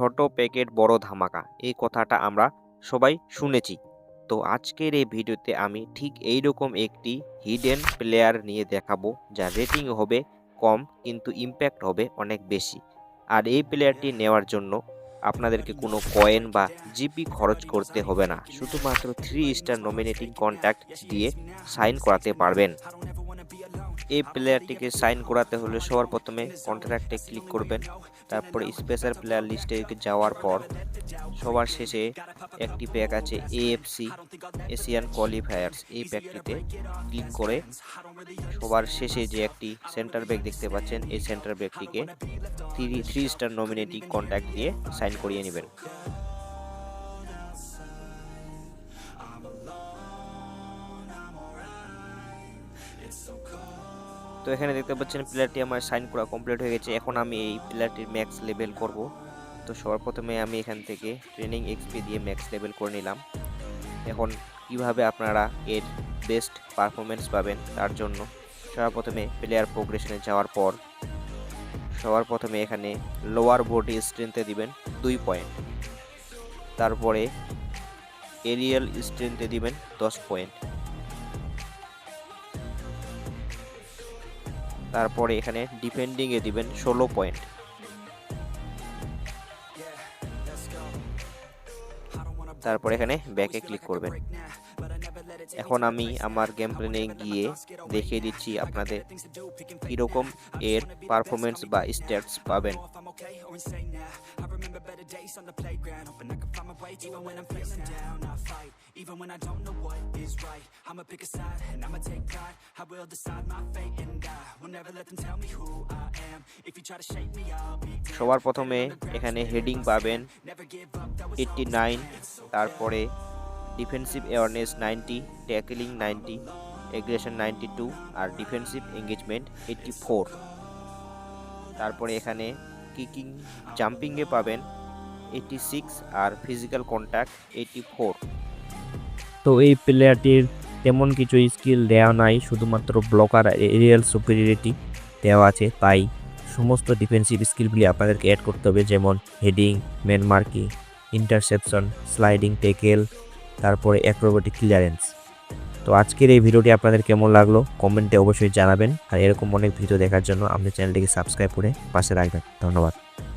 ছোট প্যাকেট বড় ধামাকা। এই কথাটা আমরা সবাই শুনেছি। তো আজকের এই ভিডিওতে আমি ঠিক এই রকম একটি হিডেন প্লেয়ার নিয়ে দেখাবো যার রেটিং হবে কম কিন্তু ইম্প্যাক্ট হবে অনেক বেশি। আর এই প্লেয়ারটি নেওয়ার জন্য আপনাদেরকে কোনো কয়েন বা জিপি খরচ করতে হবে না। শুধুমাত্র থ্রি স্টার নমিনেটিং কন্ট্যাক্ট দিয়ে সাইন করাতে পারবেন। এই প্লেয়ারটিকে সাইন করাতে হলে সবার প্রথমে কন্ট্রাক্টে ক্লিক করবেন। তারপরে স্পেশাল প্লেয়ার লিস্টে যাওয়ার পর সবার শেষে একটি প্যাক আছে এএফসি এশিয়ান কোয়ালিফায়ার্স এই প্যাকটিতে ক্লিক করে সবার শেষে যে একটি সেন্টার ব্যাগ দেখতে পাচ্ছেন, এই centre ব্যাগটিকে three three star nominating contact দিয়ে সাইন করিয়ে নেবেন। তো এখানে দেখতে পাচ্ছেন প্লেয়ারটি আমার সাইন করা কমপ্লিট হয়ে গেছে। এখন আমি এই প্লেয়ারটির ম্যাক্স লেভেল করব। তো সবার প্রথমে আমি এখান থেকে ট্রেনিং এক্সপি দিয়ে ম্যাক্স লেভেল করে নিলাম। এখন কীভাবে আপনারা এর বেস্ট পারফরমেন্স পাবেন তার জন্য সবার প্রথমে প্লেয়ার প্রোগ্রেশনে যাওয়ার পর সবার প্রথমে এখানে লোয়ার বডি স্ট্রেংথে দিবেন দুই পয়েন্ট তারপরে এরিয়াল স্ট্রেংথে দিবেন দশ পয়েন্ট তারপরে এখানে ডিফেন্ডিংয়ে দিবেন ষোলো পয়েন্ট তারপর এখানে ব্যাকে ক্লিক করবেন। এখন আমি আমার গেম প্লেনে গিয়ে দেখিয়ে দিচ্ছি আপনাদের কীরকম এর পারফরমেন্স বা স্ট্যাটস পাবেন। Even when I don't know what is right I'ma pick a side and I'ma take pride I will decide my fate and I will never let them tell me who I am. If you try to shape me I'll be সবার প্রথমে এখানে heading পাবেন eighty nine তারপরে defensive awareness ninety tackling ninety aggression ninety two আর defensive engagement eighty four তারপরে এখানে kicking জাম্পিংয়ে পাবেন eighty six আর ফিজিক্যাল কন্ট্যাক্ট এইটটি ফোর তো এই প্লেয়ারটির তেমন কিছু স্কিল দেওয়া নাই, শুধুমাত্র ব্লকার এরিয়াল সুপিরিয়রিটি দেওয়া আছে। তাই সমস্ত ডিফেন্সিভ স্কিলগুলি আপনাদেরকে অ্যাড করতে হবে, যেমন heading man marking interception sliding tackle তারপরে অ্যাক্রোবেটিক ক্লিয়ারেন্স তো আজকের এই ভিডিওটি আপনাদের কেমন লাগল? কমেন্টে অবশ্যই জানাবেন। আর এরকম অনেক ভিডিও দেখার জন্য আমাদের চ্যানেলটিকে সাবস্ক্রাইব করে পাশে রাখবেন। ধন্যবাদ।